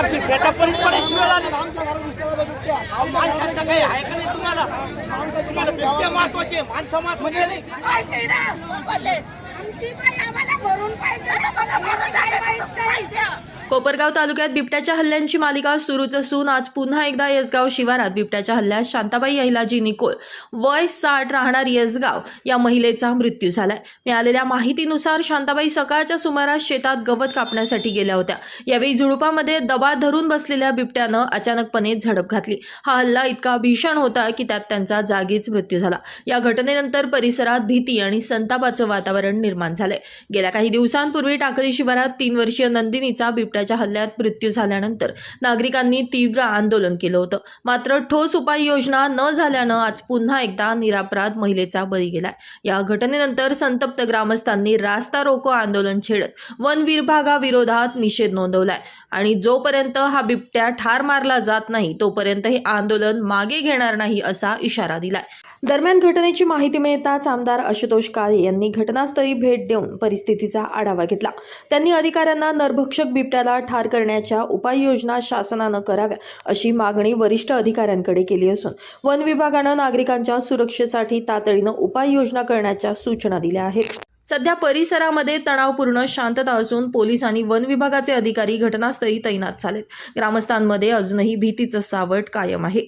आमची शेता पडीत पडायची वेळ आली आमच्या घरात घुसलेला बिबट्या. माणसाचं काही आहे का नाही तुम्हाला? तुम्हाला घरात बिबटे महत्त्वाचे माणसं महत्त्वाचे नाही. पाहिजे ना बोलले आमची बाई आम्हाला भरून पाहिजे आम्हाला भरून नाही पाहिजे कोपरगाव तालुक्यात बिबट्याच्या हल्ल्यांची मालिका सुरूच असून आज पुन्हा एकदा येसगाव शिवारात बिबट्याच्या हल्ल्यात शांताबाई अहिलाजी निकोल वय साठ राहणार येसगाव या महिलेचा मृत्यू झालाय. मिळालेल्या माहितीनुसार शांताबाई सकाळच्या सुमारास शेतात गवत कापण्यासाठी गेल्या होत्या. यावेळी झुडुपामध्ये दबा धरून बसलेल्या बिबट्यानं अचानकपणे झडप घातली. हा हल्ला इतका भीषण होता की त्यात त्यांचा जागीच मृत्यू झाला. या घटनेनंतर परिसरात भीती आणि संतापाचं वातावरण निर्माण झालंय. गेल्या काही दिवसांपूर्वी टाकळी शिवारात तीन वर्षीय नंदिनीचा बिबट्याच्या हल्ल्यात मृत्यू झाल्यानंतर नागरिकांनी तीव्र आंदोलन केलं होतं. मात्र ठोस उपाययोजना न झाल्यानं आज पुन्हा एकदा निरापराध महिलेचा बळी गेलाय. या घटनेनंतर संतप्त ग्रामस्थांनी रास्ता रोको आंदोलन छेडत वन विभागाविरोधात निषेध नोंदवलाय. आणि जोपर्यंत हा बिबट्या ठार मारला जात नाही तोपर्यंत हे आंदोलन मागे घेणार नाही असा इशारा दिलाय. दरम्यान घटनेची माहिती मिळताच आमदार आशुतोष काळे यांनी घटनास्थळी भेट देऊन परिस्थितीचा आढावा घेतला. त्यांनी अधिकाऱ्यांना नरभक्षक बिबट्याला ठार करण्याच्या उपाययोजना शासनानं कराव्या अशी मागणी वरिष्ठ अधिकाऱ्यांकडे केली असून वन विभागानं नागरिकांच्या सुरक्षेसाठी तातडीनं उपाययोजना करण्याच्या सूचना दिल्या आहेत. सध्या परिसरामध्ये तणावपूर्ण शांतता असून पोलीस आणि वन विभागाचे अधिकारी घटनास्थळी तैनात झालेत. ग्रामस्थांमध्ये अजूनही भीतीचं सावट कायम आहे.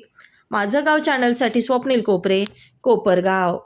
माझं गाव चॅनलसाठी स्वप्नील कोपरे कोपरगाव.